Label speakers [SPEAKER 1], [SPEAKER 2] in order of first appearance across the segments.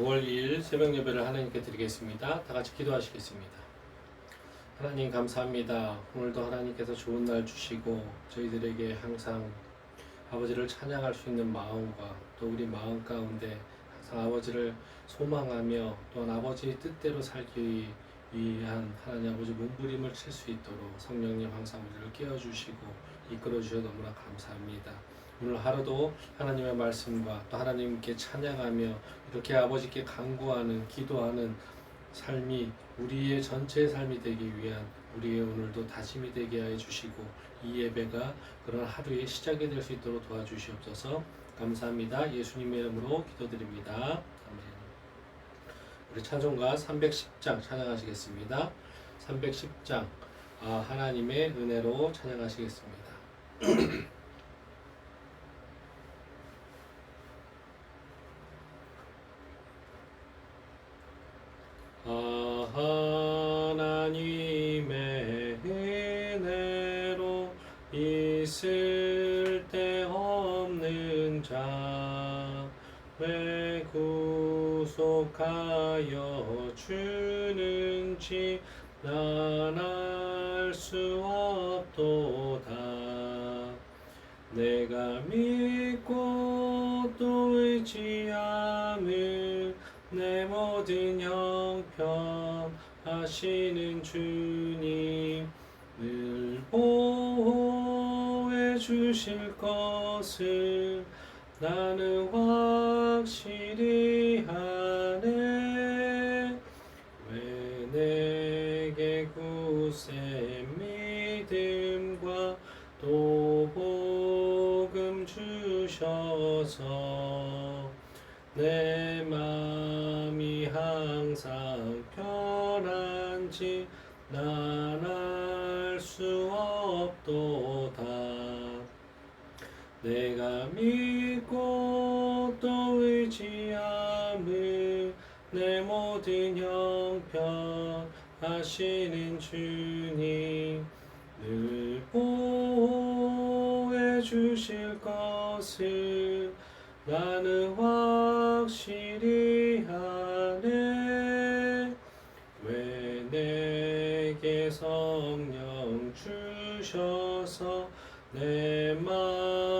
[SPEAKER 1] 9월 2일 새벽 예배를 하나님께 드리겠습니다. 다 같이 기도하시겠습니다. 하나님 감사합니다. 오늘도 하나님께서 좋은 날 주시고 저희들에게 항상 아버지를 찬양할 수 있는 마음과 또 우리 마음 가운데 항상 아버지를 소망하며 또한 아버지의 뜻대로 살기 위한 하나님 아버지 몸부림을 칠 수 있도록 성령님 항상 우리를 깨워주시고 이끌어 주셔서 너무나 감사합니다. 오늘 하루도 하나님의 말씀과 또 하나님께 찬양하며 이렇게 아버지께 간구하는 기도하는 삶이 우리의 전체의 삶이 되기 위한 우리의 오늘도 다짐이 되게 해 주시고 이 예배가 그런 하루의 시작이 될 수 있도록 도와주시옵소서 감사합니다. 예수님의 이름으로 기도드립니다. 아멘. 우리 찬송가 310장 찬양하시겠습니다. 310장 아, 하나님의 은혜로 찬양하시겠습니다. 아 하나님의 은혜로 있을 데 없는 자왜 구속하여 주는지 난알수 없도다. 내가 믿고 또 의지함을 내 모든 형편 하시는 주님 늘 보호해 주실 것을 나는 확실히 하네. 왜 내게 굳세 믿음과 또 복음 주셔서 내 형편 하시는 주님 늘 보호해 주실 것을 나는 확실히 하네. 왜 내게 성령 주셔서 내마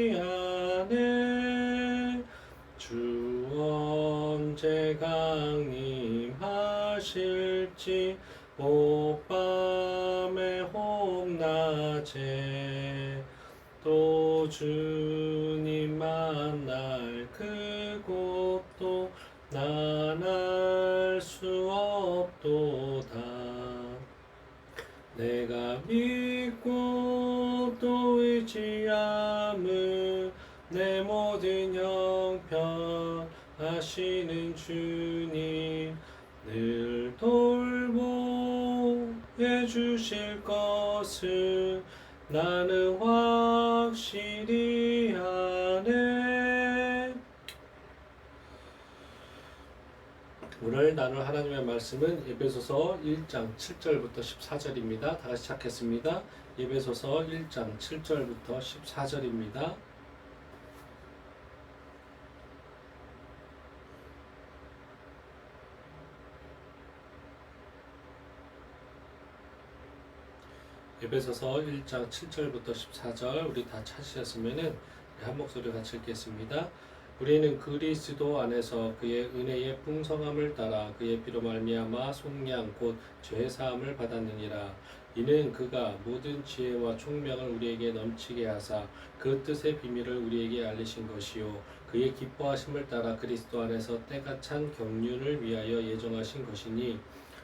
[SPEAKER 1] 강림하실지 오밤에 홍낮에 또 주님 만날 그곳도 난 알 수 없도다. 내가 믿고 또 의지함을 내 모든 형편 하시는 주님 늘 돌보 해 주실 것을 나는 확실히 아네 오늘 나눌 하나님의 말씀은 예배소서 1장 7절부터 14절입니다. 다 같이 시작했습니다. 예배소서 1장 7절부터 14절입니다. 예배소서 1장 7절부터 14절 우리 다 찾으셨으면은 한 목소리 같이 읽겠습니다. 우리는 그리스도 안에서 그의 은혜의 풍성함을 따라 그의 피로 말미암아 속량 곧 죄 사함을 받았느니라. 이는 그가 모든 지혜와 총명을 우리에게 넘치게 하사 그 뜻의 비밀을 우리에게 알리신 것이요 그의 기뻐하심을 따라 그리스도 안에서 때가 찬 경륜을 위하여 예정하신 것이니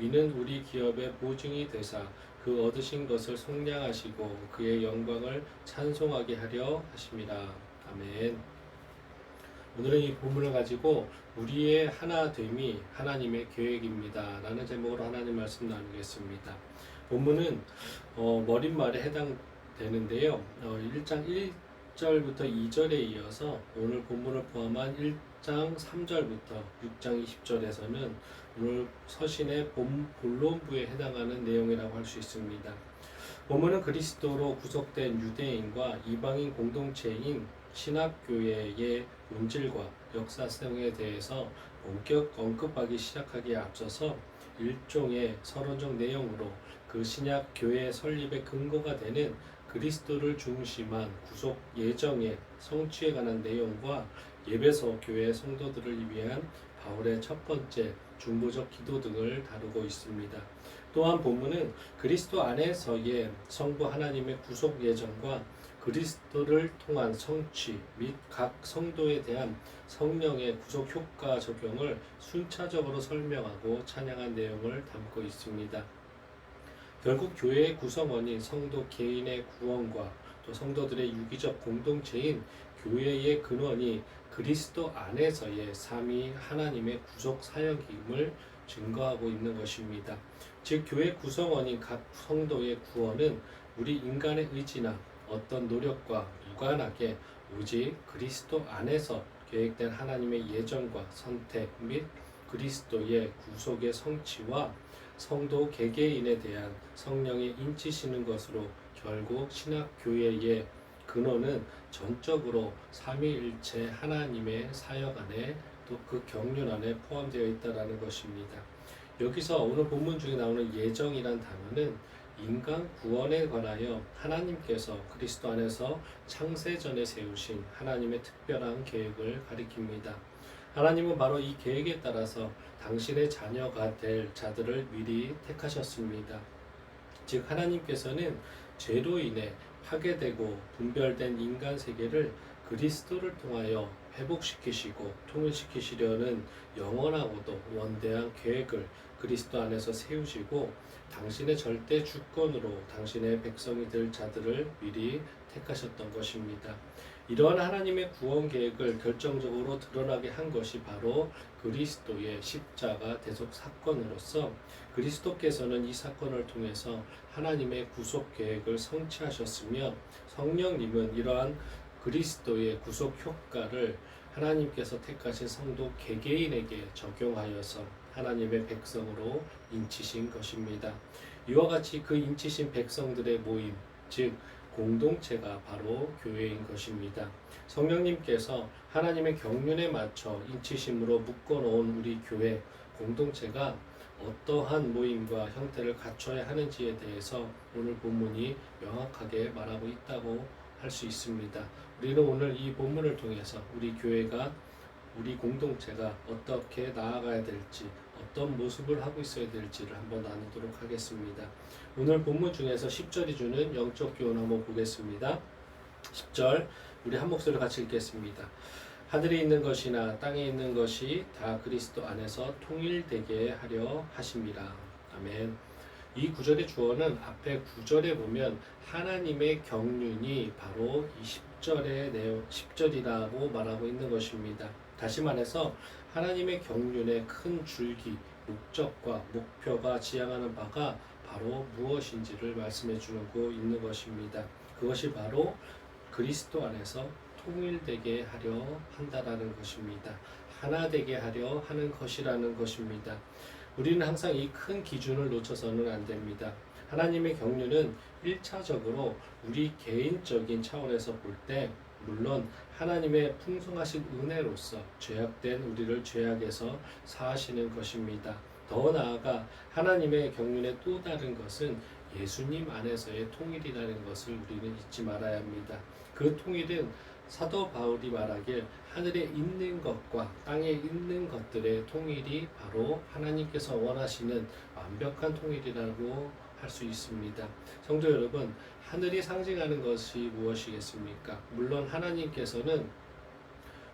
[SPEAKER 1] 이는 우리 기업의 보증이 되사 그 얻으신 것을 속량하시고 그의 영광을 찬송하게 하려 하심이라 아멘. 오늘은 이 본문을 가지고 우리의 하나됨이 하나님의 계획입니다. 라는 제목으로 하나님 말씀 나누겠습니다. 본문은 어, 머릿말에 해당되는데요. 어, 1장 1 절부터 2절에 이어서 오늘 본문을 포함한 1장 3절부터 6장 20절에서는 오늘 서신의 본, 본론부에 해당하는 내용이라고 할 수 있습니다. 본문은 그리스도로 구속된 유대인과 이방인 공동체인 신학교회의 본질과 역사성에 대해서 본격 언급하기 시작하기에 앞서서 일종의 서론적 내용으로 그 신약 교회 설립의 근거가 되는 그리스도를 중심한 구속 예정의 성취에 관한 내용과 예배소 교회 성도들을 위한 바울의 첫 번째 중보적 기도 등을 다루고 있습니다. 또한 본문은 그리스도 안에서의 성부 하나님의 구속 예정과 그리스도를 통한 성취 및 각 성도에 대한 성령의 구속 효과 적용을 순차적으로 설명하고 찬양한 내용을 담고 있습니다. 결국 교회의 구성원인 성도 개인의 구원과 또 성도들의 유기적 공동체인 교회의 근원이 그리스도 안에서의 삼위 하나님의 구속 사역임을 증거하고 있는 것입니다. 즉 교회 구성원인 각 성도의 구원은 우리 인간의 의지나 어떤 노력과 무관하게 오직 그리스도 안에서 계획된 하나님의 예정과 선택 및 그리스도의 구속의 성취와 성도 개개인에 대한 성령의 인치시는 것으로 결국 신학 교회의 근원은 전적으로 삼위일체 하나님의 사역 안에 또 그 경륜 안에 포함되어 있다라는 것입니다. 여기서 오늘 본문 중에 나오는 예정이란 단어는 인간 구원에 관하여 하나님께서 그리스도 안에서 창세전에 세우신 하나님의 특별한 계획을 가리킵니다. 하나님은 바로 이 계획에 따라서 당신의 자녀가 될 자들을 미리 택하셨습니다. 즉 하나님께서는 죄로 인해 파괴되고 분별된 인간 세계를 그리스도를 통하여 회복시키시고 통일시키시려는 영원하고도 원대한 계획을 그리스도 안에서 세우시고 당신의 절대 주권으로 당신의 백성이 될 자들을 미리 택하셨던 것입니다. 이러한 하나님의 구원 계획을 결정적으로 드러나게 한 것이 바로 그리스도의 십자가 대속 사건으로서 그리스도께서는 이 사건을 통해서 하나님의 구속 계획을 성취하셨으며 성령님은 이러한 그리스도의 구속 효과를 하나님께서 택하신 성도 개개인에게 적용하여서 하나님의 백성으로 인치신 것입니다. 이와 같이 그 인치신 백성들의 모임, 즉 공동체가 바로 교회인 것입니다. 성령님께서 하나님의 경륜에 맞춰 인치심으로 묶어놓은 우리 교회 공동체가 어떠한 모임과 형태를 갖춰야 하는지에 대해서 오늘 본문이 명확하게 말하고 있다고 할 수 있습니다. 우리는 오늘 이 본문을 통해서 우리 교회가 우리 공동체가 어떻게 나아가야 될지 어떤 모습을 하고 있어야 될지를 한번 나누도록 하겠습니다. 오늘 본문 중에서 10절이 주는 영적 교훈 한번 보겠습니다. 10절 우리 한 목소리 같이 읽겠습니다. 하늘에 있는 것이나 땅에 있는 것이 다 그리스도 안에서 통일되게 하려 하심이라. 아멘. 이 구절의 주어는 앞에 구절에 보면 하나님의 경륜이 바로 이 10절의 내용 10절이라고 말하고 있는 것입니다. 다시 말해서 하나님의 경륜의 큰 줄기, 목적과 목표가 지향하는 바가 바로 무엇인지를 말씀해 주고 있는 것입니다. 그것이 바로 그리스도 안에서 통일되게 하려 한다라는 것입니다. 하나 되게 하려 하는 것이라는 것입니다. 우리는 항상 이 큰 기준을 놓쳐서는 안 됩니다. 하나님의 경륜은 1차적으로 우리 개인적인 차원에서 볼때 물론 하나님의 풍성하신 은혜로서 죄악된 우리를 죄악에서 사하시는 것입니다. 더 나아가 하나님의 경륜의 또 다른 것은 예수님 안에서의 통일이라는 것을 우리는 잊지 말아야 합니다. 그 통일은 사도 바울이 말하길 하늘에 있는 것과 땅에 있는 것들의 통일이 바로 하나님께서 원하시는 완벽한 통일이라고 할 수 있습니다. 성도 여러분, 하늘이 상징하는 것이 무엇이겠습니까? 물론 하나님께서는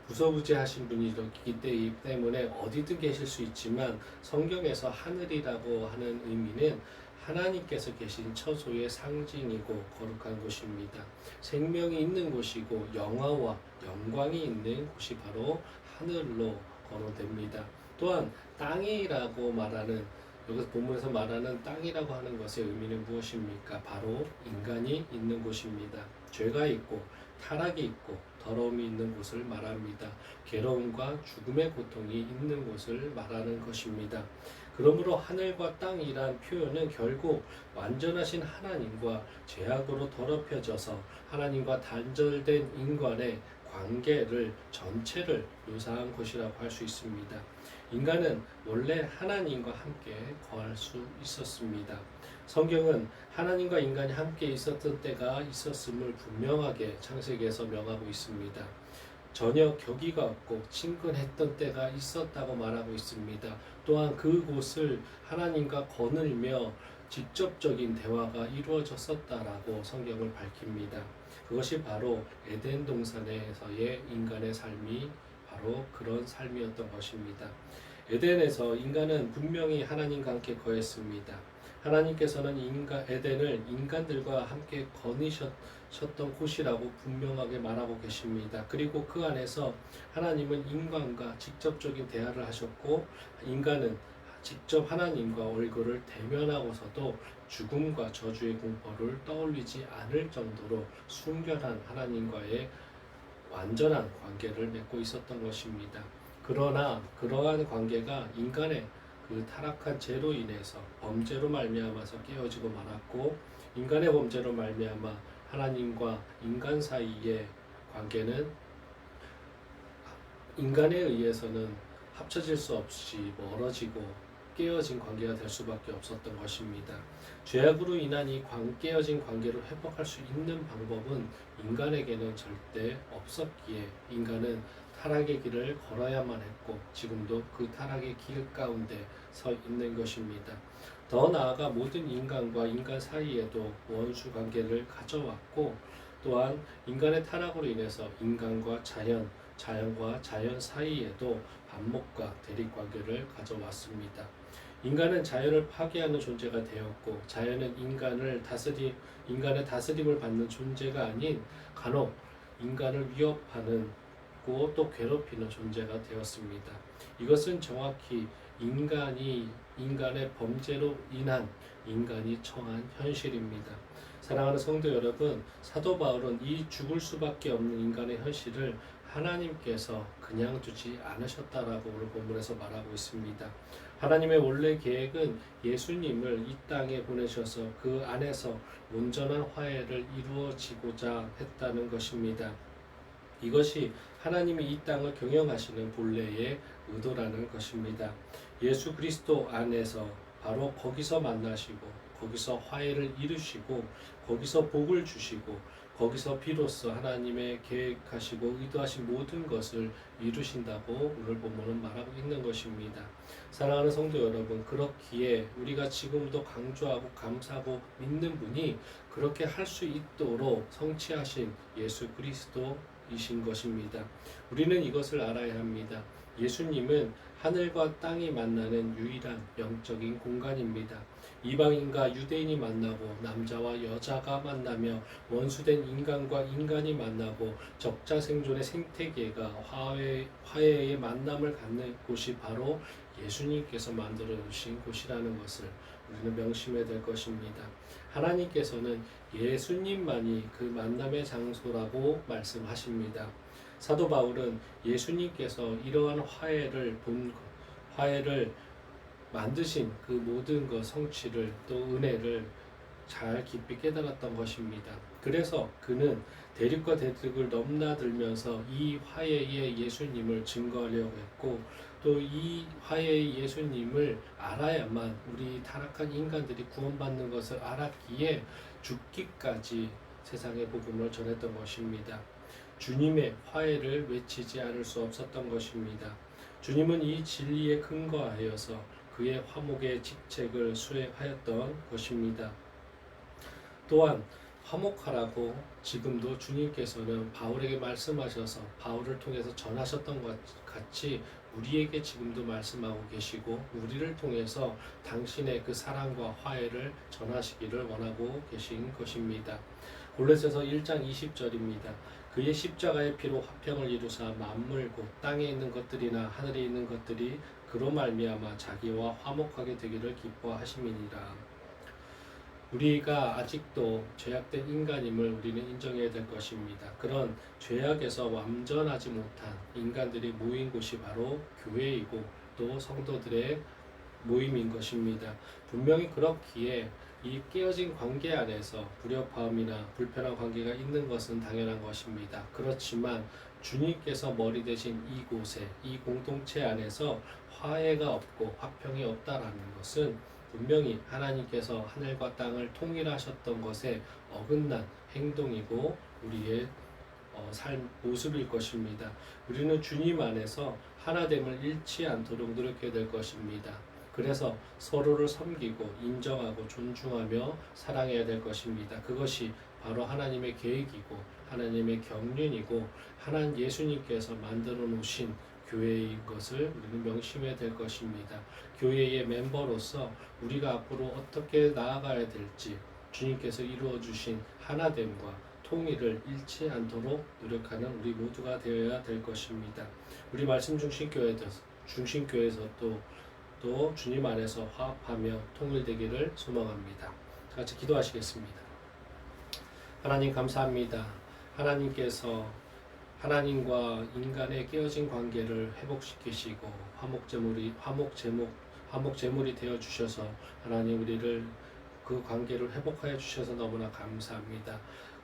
[SPEAKER 1] 무소부지하신 분이기 때문에 어디든 계실 수 있지만 성경에서 하늘이라고 하는 의미는 하나님께서 계신 처소의 상징이고 거룩한 곳입니다. 생명이 있는 곳이고 영화와 영광이 있는 곳이 바로 하늘로 거론됩니다. 또한 땅이라고 말하는 여기서 본문에서 말하는 땅이라고 하는 것의 의미는 무엇입니까? 바로 인간이 있는 곳입니다. 죄가 있고 타락이 있고 더러움이 있는 곳을 말합니다. 괴로움과 죽음의 고통이 있는 곳을 말하는 것입니다. 그러므로 하늘과 땅이란 표현은 결국 완전하신 하나님과 죄악으로 더럽혀져서 하나님과 단절된 인간의 관계를 전체를 묘사한 것이라고 할 수 있습니다. 인간은 원래 하나님과 함께 거할 수 있었습니다. 성경은 하나님과 인간이 함께 있었던 때가 있었음을 분명하게 창세기에서 명하고 있습니다. 전혀 격의가 없고 친근했던 때가 있었다고 말하고 있습니다. 또한 그곳을 하나님과 거닐며 직접적인 대화가 이루어졌었다라고 성경을 밝힙니다. 그것이 바로 에덴 동산에서의 인간의 삶이 바로 그런 삶이었던 것입니다. 에덴에서 인간은 분명히 하나님과 함께 거했습니다. 하나님께서는 인간 에덴을 인간들과 함께 거니셨던 곳이라고 분명하게 말하고 계십니다. 그리고 그 안에서 하나님은 인간과 직접적인 대화를 하셨고 인간은 직접 하나님과 얼굴을 대면하고서도 죽음과 저주의 공포를 떠올리지 않을 정도로 순결한 하나님과의 완전한 관계를 맺고 있었던 것입니다. 그러나 그러한 관계가 인간의 그 타락한 죄로 인해서 범죄로 말미암아서 깨어지고 말았고 인간의 범죄로 말미암아 하나님과 인간 사이의 관계는 인간에 의해서는 합쳐질 수 없이 멀어지고 깨어진 관계가 될 수밖에 없었던 것입니다. 죄악으로 인한 이 관, 깨어진 관계를 회복할 수 있는 방법은 인간에게는 절대 없었기에 인간은 타락의 길을 걸어야만 했고 지금도 그 타락의 길 가운데 서 있는 것입니다. 더 나아가 모든 인간과 인간 사이에도 원수 관계를 가져왔고 또한 인간의 타락으로 인해서 인간과 자연, 자연과 자연 사이에도 반목과 대립 관계를 가져왔습니다. 인간은 자연을 파괴하는 존재가 되었고 자연은 인간을 다스리 인간의 다스림을 받는 존재가 아닌 간혹 인간을 위협하는 또 괴롭히는 존재가 되었습니다. 이것은 정확히 인간이 인간의 범죄로 인한 인간이 처한 현실입니다. 사랑하는 성도 여러분, 사도 바울은 이 죽을 수밖에 없는 인간의 현실을 하나님께서 그냥 두지 않으셨다라고 오늘 본문에서 말하고 있습니다. 하나님의 원래 계획은 예수님을 이 땅에 보내셔서 그 안에서 온전한 화해를 이루어지고자 했다는 것입니다. 이것이 하나님이 이 땅을 경영하시는 본래의 의도라는 것입니다. 예수 그리스도 안에서 바로 거기서 만나시고 거기서 화해를 이루시고 거기서 복을 주시고 거기서 비로소 하나님의 계획하시고 의도하신 모든 것을 이루신다고 오늘 본문은 말하고 있는 것입니다. 사랑하는 성도 여러분, 그렇기에 우리가 지금도 강조하고 감사하고 믿는 분이 그렇게 할 수 있도록 성취하신 예수 그리스도 이신 것입니다. 우리는 이것을 알아야 합니다. 예수님은 하늘과 땅이 만나는 유일한 영적인 공간입니다. 이방인과 유대인이 만나고 남자와 여자가 만나며 원수된 인간과 인간이 만나고 적자 생존의 생태계가 화해, 화해의 만남을 갖는 곳이 바로 예수님께서 만들어 주신 곳이라는 것을 우리는 명심해야 될 것입니다. 하나님께서는 예수님만이 그 만남의 장소라고 말씀하십니다. 사도 바울은 예수님께서 이러한 화해를 본 화해를 만드신 그 모든 것 성취를 또 은혜를 잘 깊이 깨달았던 것입니다. 그래서 그는 대립과 대립을 넘나들면서 이 화해의 예수님을 증거하려고 했고 또 이 화해의 예수님을 알아야만 우리 타락한 인간들이 구원받는 것을 알았기에 죽기까지 세상의 복음을 전했던 것입니다. 주님의 화해를 외치지 않을 수 없었던 것입니다. 주님은 이 진리에 근거하여서 그의 화목의 직책을 수행하였던 것입니다. 또한 화목하라고 지금도 주님께서는 바울에게 말씀하셔서 바울을 통해서 전하셨던 것 같이 우리에게 지금도 말씀하고 계시고 우리를 통해서 당신의 그 사랑과 화해를 전하시기를 원하고 계신 것입니다. 골로새서 1장 20절입니다. 그의 십자가의 피로 화평을 이루사 만물 곧 땅에 있는 것들이나 하늘에 있는 것들이 그로 말미암아 자기와 화목하게 되기를 기뻐하심이니라. 우리가 아직도 죄악된 인간임을 우리는 인정해야 될 것입니다. 그런 죄악에서 완전하지 못한 인간들이 모인 곳이 바로 교회이고 또 성도들의 모임인 것입니다. 분명히 그렇기에 이 깨어진 관계 안에서 불협화음이나 불편한 관계가 있는 것은 당연한 것입니다. 그렇지만 주님께서 머리 대신 이곳에 이 공동체 안에서 화해가 없고 화평이 없다라는 것은 분명히 하나님께서 하늘과 땅을 통일하셨던 것에 어긋난 행동이고 우리의 어, 삶 모습일 것입니다. 우리는 주님 안에서 하나됨을 잃지 않도록 노력해야 될 것입니다. 그래서 서로를 섬기고 인정하고 존중하며 사랑해야 될 것입니다. 그것이 바로 하나님의 계획이고 하나님의 경륜이고 하나님 예수님께서 만들어 놓으신 교회인 것을 우리는 명심해야 될 것입니다. 교회의 멤버로서 우리가 앞으로 어떻게 나아가야 될지 주님께서 이루어 주신 하나됨과 통일을 잃지 않도록 노력하는 우리 모두가 되어야 될 것입니다. 우리 말씀 중심 교회 중심 교회에서 또, 또 주님 안에서 화합하며 통일되기를 소망합니다. 같이 기도하시겠습니다. 하나님 감사합니다. 하나님께서 하나님과 인간의 깨어진 관계를 회복시키시고 화목 제물이 화목 제목 화목 제물이 되어 주셔서 하나님 우리를 그 관계를 회복하여 주셔서 너무나 감사합니다.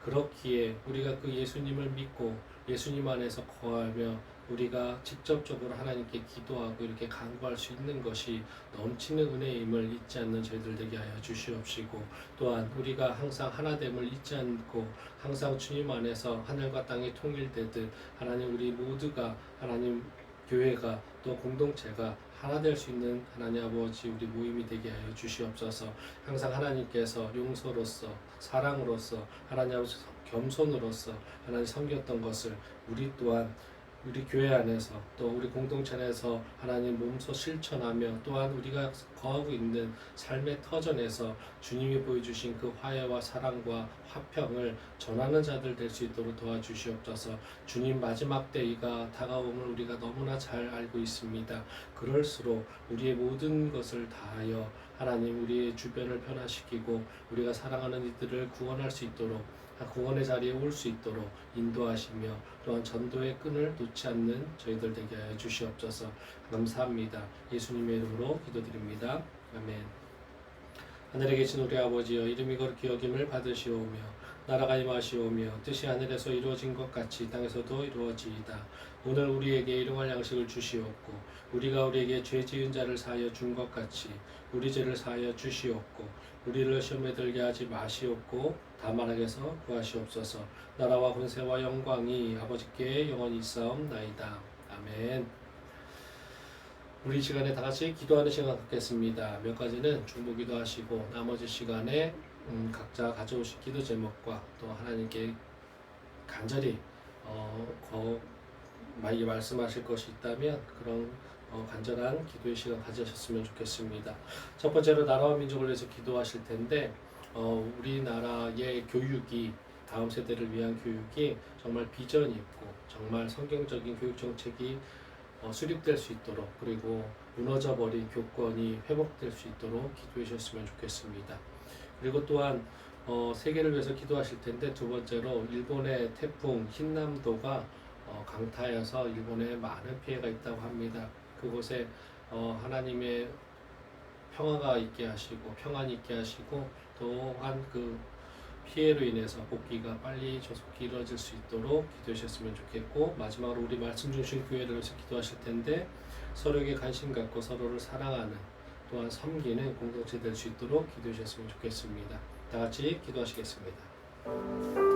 [SPEAKER 1] 그렇기에 우리가 그 예수님을 믿고 예수님 안에서 거하며 우리가 직접적으로 하나님께 기도하고 이렇게 간구할 수 있는 것이 넘치는 은혜임을 잊지 않는 저희들 되게 하여 주시옵시고 또한 우리가 항상 하나됨을 잊지 않고 항상 주님 안에서 하늘과 땅이 통일되듯 하나님 우리 모두가 하나님 교회가 또 공동체가 하나 될 수 있는 하나님 아버지 우리 모임이 되게 하여 주시옵소서. 항상 하나님께서 용서로서 사랑으로서 하나님 아버지 겸손으로서 하나님 섬겼던 것을 우리 또한 우리 교회 안에서 또 우리 공동체 안에서 하나님 몸소 실천하며 또한 우리가 거하고 있는 삶의 터전에서 주님이 보여주신 그 화해와 사랑과 화평을 전하는 자들 될 수 있도록 도와주시옵소서 주님 마지막 때가 다가옴을 우리가 너무나 잘 알고 있습니다. 그럴수록 우리의 모든 것을 다하여 하나님 우리의 주변을 변화시키고 우리가 사랑하는 이들을 구원할 수 있도록 구원의 자리에 올 수 있도록 인도하시며 또한 전도의 끈을 놓지 않는 저희들 되게 하여 주시옵소서 감사합니다. 예수님의 이름으로 기도드립니다. 아멘. 하늘에 계신 우리 아버지여 이름이 거룩히 여김을 받으시오며 나라가 임하시오며 뜻이 하늘에서 이루어진 것 같이 땅에서도 이루어지이다. 오늘 우리에게 일용할 양식을 주시옵고 우리가 우리에게 죄 지은 자를 사하여 준 것 같이 우리 죄를 사하여 주시옵고 우리를 시험에 들게 하지 마시옵고 다만 악에서 구하시옵소서 나라와 권세와 영광이 아버지께 영원히 있사옵나이다. 아멘 우리 시간에 다 같이 기도하는 시간 갖겠습니다. 몇 가지는 중보 기도하시고 나머지 시간에 음, 각자 가져오신 기도 제목과 또 하나님께 간절히 어, 거, 많이 말씀하실 것이 있다면 그런 어, 간절한 기도의 시간 가지셨으면 좋겠습니다. 첫 번째로 나라와 민족을 위해서 기도하실 텐데 어, 우리나라의 교육이 다음 세대를 위한 교육이 정말 비전이 있고 정말 성경적인 교육 정책이 어, 수립될 수 있도록 그리고 무너져 버린 교권이 회복될 수 있도록 기도해 주셨으면 좋겠습니다. 그리고 또한 어, 세계를 위해서 기도하실 텐데 두 번째로 일본의 태풍 흰남도가 어, 강타여서 일본에 많은 피해가 있다고 합니다. 그곳에 어, 하나님의 평화가 있게 하시고 평안이 있게 하시고 또한 그 피해로 인해서 복귀가 빨리 조속히 이루어질 수 있도록 기도해 주셨으면 좋겠고 마지막으로 우리 말씀 중심 교회를 위해서 기도하실 텐데 서로에게 관심 갖고 서로를 사랑하는 또한 섬기는 공동체 될 수 있도록 기도해 주셨으면 좋겠습니다. 다 같이 기도하시겠습니다.